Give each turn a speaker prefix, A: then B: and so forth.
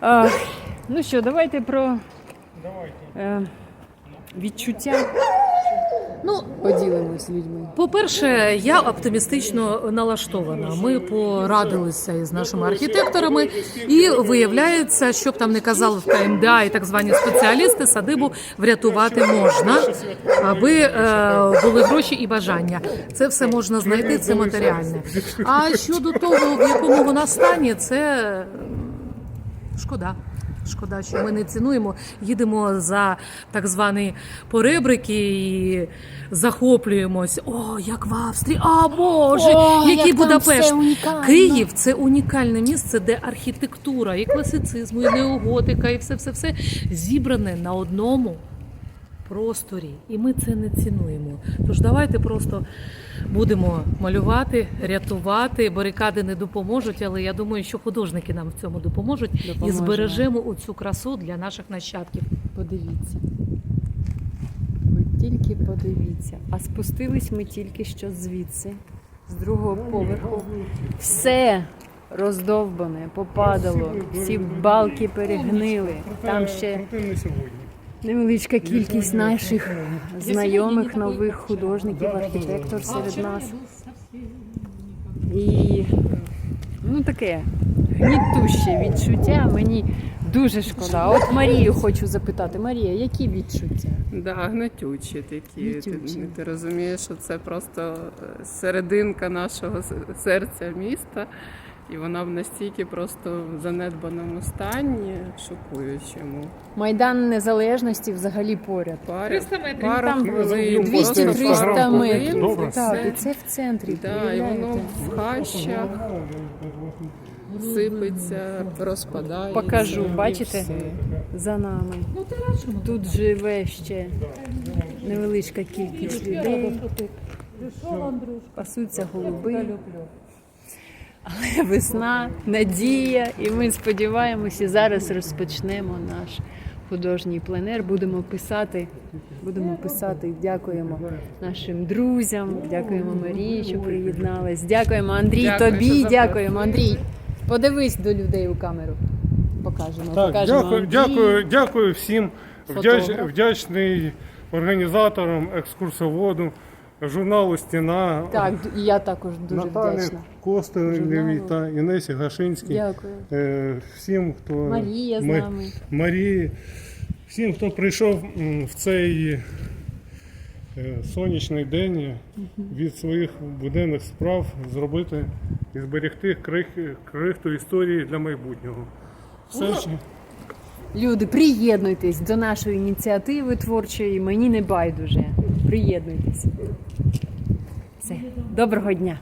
A: А, ну що, давайте про
B: Давайте.
A: е, відчуття. Ну, поділимось людьми.
C: По-перше, я оптимістично налаштована. Ми порадилися із нашими архітекторами, і виявляється, що б там не казали в КМДА і так звані спеціалісти, садибу врятувати можна, аби е, були гроші і бажання. Це все можна знайти, це матеріальне. А щодо того, в якому вона стані, це шкода. Шкода, що ми не цінуємо, їдемо за так звані поребрики і захоплюємось. О, як в Австрії! А Боже,
A: О,
C: який
A: як
C: Будапешт! Київ це унікальне місце, де архітектура, і класицизму, і неоготика, і все, все, все зібране на одному просторі. І ми це не цінуємо. Тож давайте просто будемо малювати, рятувати. Барикади не допоможуть, але я думаю, що художники нам в цьому допоможуть і збережемо оцю красу для наших нащадків.
A: Подивіться. Ви тільки подивіться. А спустились ми тільки що звідси, з другого поверху. Все роздовбане, попадало, всі балки перегнили. Там ще
B: сьогодні.
A: Невеличка кількість наших знайомих нових художників, архітектор серед нас. І ну таке гнітуще відчуття. Мені дуже шкода. От Марію хочу запитати. Марія, які відчуття?
D: Да, гнетючі такі. Ти, ти розумієш, що це просто е, серединка нашого серця міста, і вона в настільки просто в занедбаному стані, шокуючому.
A: Майдан Незалежності взагалі поряд.
C: 300 метрів.
A: Там
D: хвилин,
A: 200-300
D: просто пару
A: метрів.
D: і
A: Так, і це в центрі.
D: Да, і воно в хащах сипеться, розпадається.
A: Покажу, бачите? За нами. Тут живе ще невеличка кількість людей. Пасуться голуби. Але весна, надія, і ми сподіваємося, зараз розпочнемо наш художній пленер. Будемо писати, будемо писати. Дякуємо нашим друзям, дякуємо Марії, що приєдналась. Дякуємо Андрій,
D: Дякую,
A: тобі, дякуємо, Андрій. Подивись до людей у камеру. Покажемо.
B: Так,
A: покажемо
B: дякую, дякую, дякую всім. Вдяч,
A: Фотограф.
B: вдячний організаторам, екскурсоводу, журналу Стіна,
A: Так, і я також дуже
B: Наталі
A: вдячна.
B: Костелевій
A: Журналу.
B: та Інесі Гашинській.
A: Дякую.
B: Е, Всім, хто
A: Марія з
B: ми-
A: нами.
B: Марії, всім, хто прийшов м, в цей е, сонячний день від своїх буденних справ зробити і зберегти крих- крихту історії для майбутнього. Все, що-
A: Люди, приєднуйтесь до нашої ініціативи творчої. Мені не байдуже. Приєднуйтесь. Все. Доброго дня.